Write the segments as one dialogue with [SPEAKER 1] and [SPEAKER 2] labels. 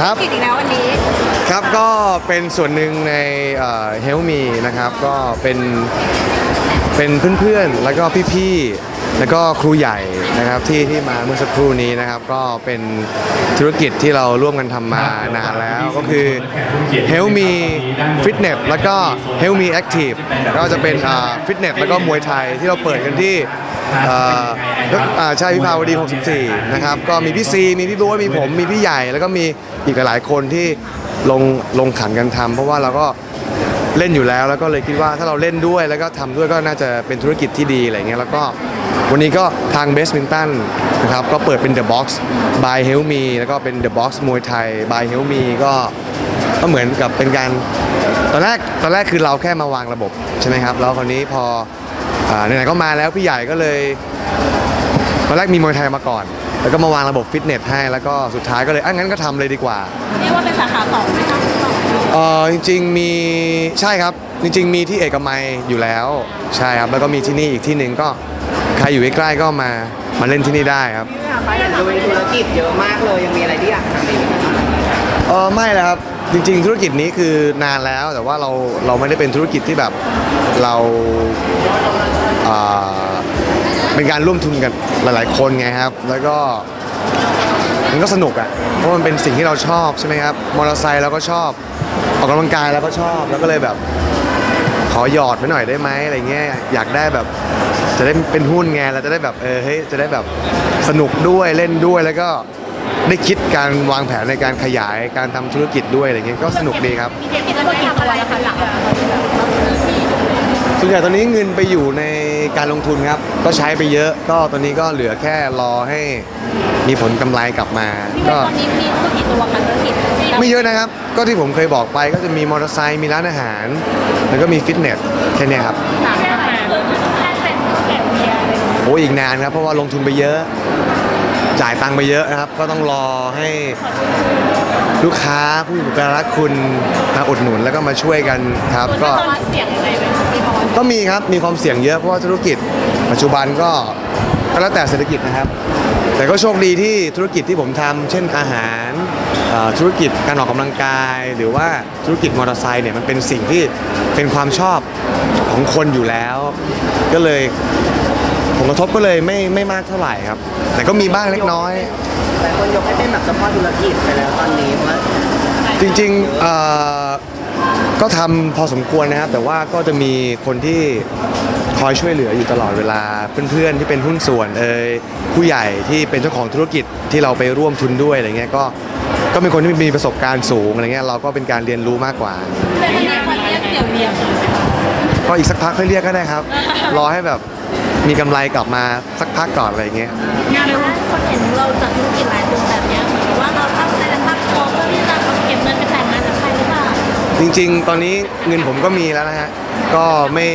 [SPEAKER 1] ครับ
[SPEAKER 2] กิจอีกแล้ววันนี้
[SPEAKER 1] ครับก็เป็นส่วนหนึ่งในเฮลมีนะครับก็เป็นเป็นเพื่อนๆ แล้วก็พี่ๆ แล้วก็ครูใหญ่นะครับที่ที่มาเมื่อสักครู่นี้นะครับ ก็เป็นธุรกิจที่เราร่วมกันทำมานานแล้วก็คือ Help Me Fitness แล้วก็ Help Me Active ก็จะเป็นฟิตเนสแล้วก็มวยไทยที่เราเปิดกันที่เอ่าใช่วิภาวดี 64 นะครับ ก็มีพี่ซีมีพี่บ๊วมีผม มีพี่ใหญ่แล้วก็มีอีกหลายๆคนที่ลงลงขันกันทำเพราะว่าเราก็เล่นอยู่แล้วแล้วก็เลยคิดว่าถ้าเราเล่นด้วยแล้วก็ทำด้วยก็น่าจะเป็นธุรกิจที่ดีอะไรเงี้ยแล้วก็วันนี้ก็ทางเบสมินตันนะครับก็เปิดเป็น The Box by Help Me แล้วก็เป็น The Box มวยไทย by Help Me ก็ก็เหมือนกับเป็นการตอนแรกตอนแรกคือเราแค่มาวางระบบใช่ไหมครับแล้วคราวนี้พอ ไหนๆก็มาแล้วพี่ใหญ่ก็เลยตอนแรกมีมวยไทยมาก่อน แล้วก็มาวางระบบฟิตเนสให้แล้วก็สุดท้ายก็เลยอะงั้นก็ทำเลยดีกว่า
[SPEAKER 2] เรียกว่าเป็นสาขาสองไหมคะสอง
[SPEAKER 1] เออจริงๆมีใช่ครับ จริง ๆ มีที่เอกมัยอยู่แล้วใช่ครับแล้วก็มีที่นี่อีกที่หนึ่งก็ใครอยู่ใกล้ๆก็มามาเล่นที่นี่ได้ครับ
[SPEAKER 3] พี่ค่ะไปอย่างลุยธุรกิจเยอะมากเลยยังมีอะไรที่อยากทำอีกไหมคะ
[SPEAKER 1] เออไม่แล้วครับ จริง ๆ ธุรกิจนี้คือนานแล้วแต่ว่าเราเราไม่ได้เป็นธุรกิจที่แบบเราอ่าเป็นการร่วมทุนกันหลาย ๆ คนไงครับ แล้วก็มันก็สนุกอะเพราะมันเป็นสิ่งที่เราชอบใช่ไหมครับมอเตอร์ไซค์เราก็ชอบออกกำลังกายเราก็ชอบแล้วก็เลยแบบ ขอหยอดไปหน่อยได้ไหมอะไรเงี้ยอยากได้แบบ จะได้เป็นหุ้นไงเราจะได้แบบเออเฮ้ยจะได้แบบสนุกด้วยเล่นด้วยแล้วก็ ได้คิดการวางแผนในการขยายการทำธุรกิจด้วยอะไรเงี้ยก็สนุกดีครับ
[SPEAKER 2] มีเทคนิคแล้วกี่ตัวแล้วคะหลัก
[SPEAKER 1] ส่วนใหญ่ตอนนี้เงินไปอยู่ในการลงทุนครับ ก็ใช้ไปเยอะก็ตอนนี้ก็เหลือแค่รอให้มีผลกำไรกลับมา
[SPEAKER 2] พี่
[SPEAKER 1] ก็
[SPEAKER 2] ว่าตอนนี้มีธุรกิจตัวกันธุรกิจ
[SPEAKER 1] ไม่เยอะนะครับ ก็ที่ผมเคยบอกไปก็จะมีมอเตอร์ไซค์มีร้านอาหาร แล้วก็มีฟิตเนสแค่เนี้ยครับ
[SPEAKER 2] สามแค่เป็นแก่เบียร์
[SPEAKER 1] โอ้อีกนานครับเพราะว่าลงทุนไปเยอะ จ่ายตังค์ไปเยอะนะครับ ก็ต้องรอให้ลูกค้าผู้มีบุคลิกคุณมาอุดหนุนแล้วก็มาช่วยกันครับ ก็
[SPEAKER 2] ตอนเสียงยังไงเป็นพี่บอล
[SPEAKER 1] ก็มีครับมีความเสี่ยงเยอะเพราะว่าธุรกิจ ปัจจุบันก็ก็แล้วแต่เศรษฐกิจนะครับ แต่ก็โชคดีที่ธุรกิจที่ผมทำเช่นอาหารเอ่อธุรกิจการออกกำลังกาย หรือว่าธุรกิจมอเตอร์ไซค์เนี่ยมันเป็นสิ่งที่เป็นความชอบของคนอยู่แล้ว ก็เลย ผลกระทบก็เลยไม่ไม่มากเท่าไหร่ครับ แต่ก็มีบ้างเล็กน้อย
[SPEAKER 3] หลายคนยกให้เป็นแบบเจ้าพ่อธุรกิจไปแล้วตอนนี้ว่า
[SPEAKER 1] จริงๆเอ่อก็ทำพอสมควรนะครับ แต่ว่าก็จะมีคนที่คอยช่วยเหลืออยู่ตลอดเวลา เพื่อนๆที่เป็นหุ้นส่วนเอ่ยผู้ใหญ่ที่เป็นเจ้าของธุรกิจที่เราไปร่วมทุนด้วยอะไรเงี้ยก็ก็เป็นคนที่มีประสบการณ์สูงอะไรเงี้ยเราก็เป็นการเรียนรู้มากกว่า
[SPEAKER 2] เป็นคนนี้คนเรียกเสียงเบียร์
[SPEAKER 1] ก็อีกสักพักค่อยเรียกก็ได้ครับ รอให้แบบ มีกำไรกลับมาสักพักก่อนอะไรเงี้ย
[SPEAKER 2] งานเราคนเห็นเราจัดธุรกิจหลายตัวแบบเนี้ยเหมือนกับว่าเราตั้งใจจะตั้งตัวเพื่อที่จะเก็บเงินไปแต่งงานกับใครหรือเปล่า
[SPEAKER 1] จริงๆ ตอนนี้เงินผมก็มีแล้วนะฮะ ก็ไม่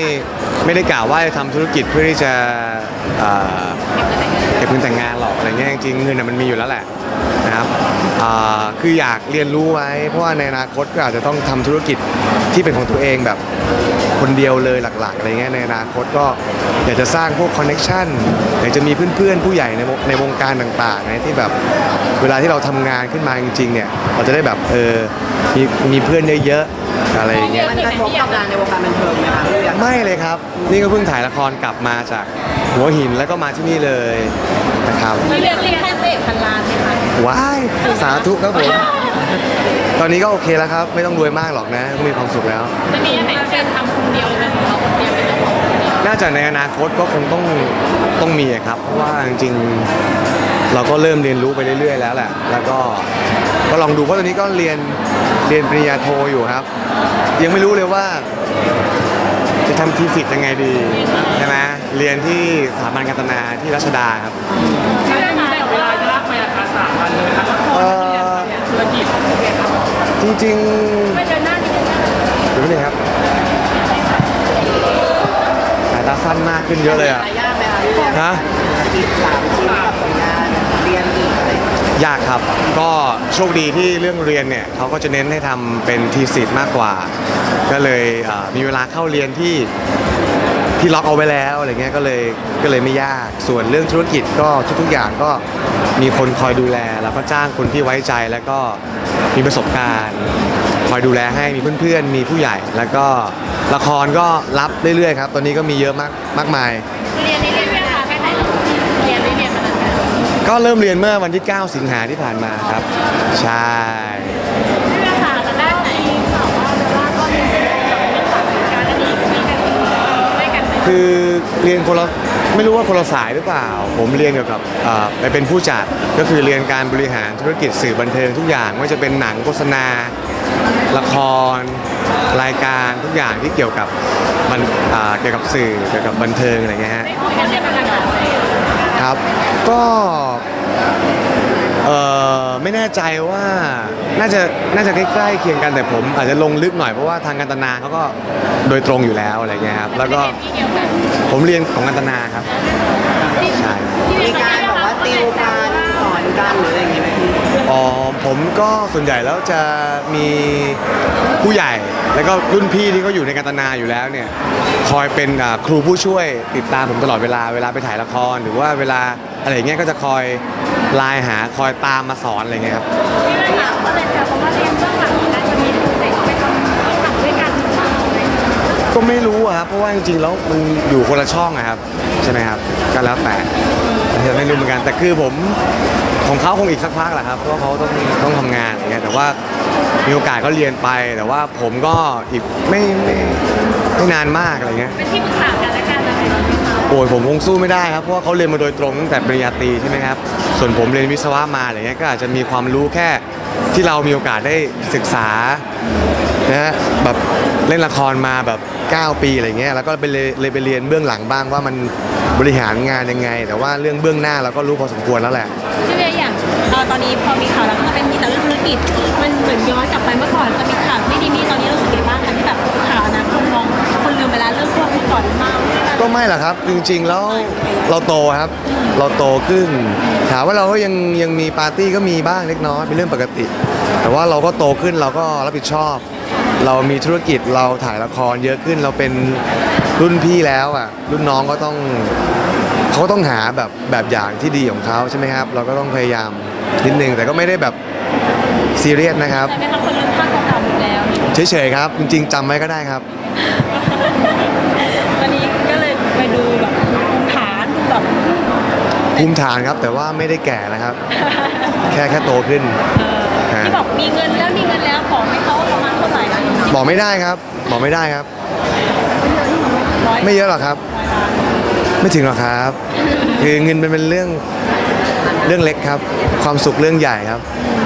[SPEAKER 1] ไม่ได้กล่าวว่าจะทำธุรกิจเพื่อที่จะเอ่อเก็บเงินแต่งงานหรอกอะไรเงี้ยจริงๆเงินน่ะมันมีอยู่แล้วแหละนะครับอ่าคืออยากเรียนรู้ไว้ เพราะว่าในอนาคตก็อาจจะต้องทำธุรกิจที่เป็นของตัวเองแบบ คนเดียวเลยหลักๆอะไรเงี้ยในอนาคตก็อยากจะสร้างพวกคอนเน็ชันอยากจะมีเพื่อนๆผู้ใหญ่ในวงในวงการต่างๆไงที่แบบเวลาที่เราทำงานขึ้นมาจริงๆเนี่ยเราจะได้แบบเออมีมีเพื่อนเยอะๆอะไรอย่างเงี้ย
[SPEAKER 3] มันกระทบกับงานในวงการบันเทิงไหมคะเรื่อง
[SPEAKER 1] ไม่เลยครับ นี่ก็เพิ่งถ่ายละครกลับมาจากหัวหินแล้วก็มาที่นี่เลยนะครับ
[SPEAKER 2] ไม่เรียกเรียกแค่เบรกพันล้านไหมคะ
[SPEAKER 1] ว้ายสาธุครับผม ตอนนี้ก็โอเคแล้วครับ ไม่ต้องรวยมากหรอกนะก็มีความสุขแล้ว
[SPEAKER 2] จะมีไหนเป็นทำคนเดียวเป็นเราคนเดียวเป็นเจ้าของคนเดียว
[SPEAKER 1] น่าจะในอนาคตก็คงต้องต้องมีอะครับ เพราะว่าจริงๆเราก็เริ่มเรียนรู้ไปเรื่อย ๆ แล้วแหละ แล้วก็ก็ลองดูเพราะตอนนี้ก็เรียนเรียนปริญญาโทอยู่ครับ ยังไม่รู้เลยว่า จะทำทีสิทธ์ยังไงดีใช่ไหมเรียนที่สถาบันการตนาที่รัชดาครับ
[SPEAKER 2] ไม่ได้มาแต่เวลาจะลากไปราคาสามพันเลยนะคะ
[SPEAKER 1] เอ่อ
[SPEAKER 2] ธุรกิจ
[SPEAKER 1] จ ริง
[SPEAKER 2] ไม่เดินหน้านิดนึงนะ
[SPEAKER 1] ๆเดี๋ยวนึงครับสายตาสั้นมากขึ้นเยอะเลยอะ
[SPEAKER 3] ยากไหมคะพี่เรียน
[SPEAKER 1] ฮะ
[SPEAKER 3] ธุรกิจสามชิ้นกับผลงานเรียนอีกอะไรอย่างเงี้ย
[SPEAKER 1] ยากครับ ก็โชคดีที่เรื่องเรียนเนี่ยเขาก็จะเน้นให้ทำเป็นทีสิทธ์มากกว่า ก็เลยเอ่อมีเวลาเข้าเรียนที่ ทที่ล็อกเอาไว้แล้วอะไรเงี้ยก็เลยก็เลยไม่ยาก ส่วนเรื่องธุรกิจก็ทุกๆอย่างก็มีคนคอยดูแล แล้วก็จ้างคนที่ไว้ใจแล้วก็มีประสบการณ์ คอยดูแลให้มีเพื่อนๆ มีผู้ใหญ่ แล้วก็ละครก็รับเรื่อยๆครับ ตอนนี้ก็มีเยอะมากมากมาย
[SPEAKER 2] เรียนนี่เรียนเวลาแค่ไหนเรียนนี่เรียนมานานแล้ว
[SPEAKER 1] ก็เริ่มเรียนเมื่อวันที่ 9 สิงหาที่ผ่านมาครับ ใช่
[SPEAKER 2] คือ
[SPEAKER 1] เรียนคนละไม่รู้ว่าคนละสายหรือเปล่า ผมเรียนเกี่ยวกับเอ่อไปเป็นผู้จัดก็คือเรียนการบริหารธุรกิจสื่อบันเทิงทุกอย่างไม่ว่าจะเป็นหนังโฆษณา ละคร รายการทุกอย่างที่เกี่ยวกับบันอ่าเกี่ยวกับสื่อเกี่ยวกับบันเทิงอะไรเงี้ยฮะ
[SPEAKER 2] ไม่คุยกันเรียนมานานแล้ว
[SPEAKER 1] ครับ ก็ เออไม่แน่ใจว่าน่าจะน่าจะใกล้ๆเคียงกันแต่ผม อาจจะลงลึกหน่อยเพราะว่าทางกันตนาเขาก็โดยตรงอยู่แล้วอะไรเงี้ยครับแล้วก็
[SPEAKER 2] ที่เดียวกัน
[SPEAKER 1] ผมเรียนของกันตนาครับใช่
[SPEAKER 3] มีการแบบว่าติวการสอนกันหรืออะไรอย่างเงี้ยไหมพี่
[SPEAKER 1] อ๋อผมก็ส่วนใหญ่แล้วจะมีผู้ใหญ่แล้วก็รุ่นพี่ที่เขาอยู่ในกันตนาอยู่แล้วเนี่ยคอยเป็นอ่าครูผู้ช่วยติดตามผมตลอดเวลาเวลาไปถ่ายละครหรือว่าเวลาอะไรอย่างเงี้ยก็จะคอย ไลน์หาคอยตามมาสอนอะไรเงี้ยครับ
[SPEAKER 2] ที่เราถามก็เลยแซวเพราะว่าเรียนเบื้องหลังน่าจะมีได้ไปทำเบื้องหลังด้วยกันหรือเปล่า
[SPEAKER 1] ก็ไม่รู้อะครับเพราะว่าจริงๆแล้วมันอยู่คนละช่องอะครับใช่ไหมครับก็แล้วแต่ไม่รู้เหมือนกันแต่คือผมของเขาคงอีกสักพักแหละครับเพราะว่าเขาต้องต้องทำงานอย่างเงี้ยแต่ว่ามีโอกาสก็เรียนไป แต่ว่าผมก็อีกไม่ไม่ไม่นานมากอะไรเงี้ย
[SPEAKER 2] เป็นที่ปรึกษากันและกันอะไร
[SPEAKER 1] โอ้ยผมคงสู้ไม่ได้ครับเพราะว่าเขาเรียนมาโดยตรงตั้งแต่ปริญญาตรีใช่ไหมครับส่วนผมเรียนวิศวะมาอะไรเงี้ยก็อาจจะมีความรู้แค่ที่เรามีโอกาสได้ศึกษานะฮะแบบเล่นละครมาแบบ 9 ปีอะไรเงี้ยแล้วก็ไปเลยเลยไปเรียนเบื้องหลังบ้างว่ามันบริหารงานยังไง แต่ว่าเรื่องเบื้องหน้าเราก็รู้พอสมควรแล้วแหละ
[SPEAKER 2] ที่เรียอย่างเอ่อตอนนี้พอมีข่าวแล้วก็เป็น
[SPEAKER 1] ไม่หรอกครับ จริงๆแล้วเราโตครับ เราโตขึ้น ถามว่าเราก็ยังยังมีปาร์ตี้ก็มีบ้างเล็กน้อยเป็นเรื่องปกติ แต่ว่าเราก็โตขึ้นเราก็รับผิดชอบ เรามีธุรกิจเราถ่ายละครเยอะขึ้นเราเป็นรุ่นพี่แล้วอะรุ่นน้องก็ต้องเขาก็ต้องหาแบบแบบอย่างที่ดีของเขาใช่ไหมครับ เราก็ต้องพยายามนิดนึงแต่ก็ไม่ได้แบบซีเรียสนะครับ
[SPEAKER 2] แต่ไม่ทำคนลืมภาพเก่าๆหมดแล้ว
[SPEAKER 1] เฉยๆครับ จริงๆจำไว้ก็ได้ครับ
[SPEAKER 2] ตอนนี้ ก็เลยไปดูแบบฐานดูแบบ
[SPEAKER 1] ภูมิฐานครับแต่ว่าไม่ได้แก่นะครับ แค่แค่โตขึ้น
[SPEAKER 2] เออที่บอกมีเงินแล้วมีเงินแล้วของให้เขาประมาณเท่าไหร่นะ
[SPEAKER 1] บอกไม่ได้ครับ บอกไม่ได้ครับ
[SPEAKER 2] ร้อย
[SPEAKER 1] ไม่เยอะหรอกครับ ไม่ถึงหรอกครับ คือเงินเป็นเป็นเรื่องเรื่องเล็กครับ ความสุขเรื่องใหญ่ครับ
[SPEAKER 2] เ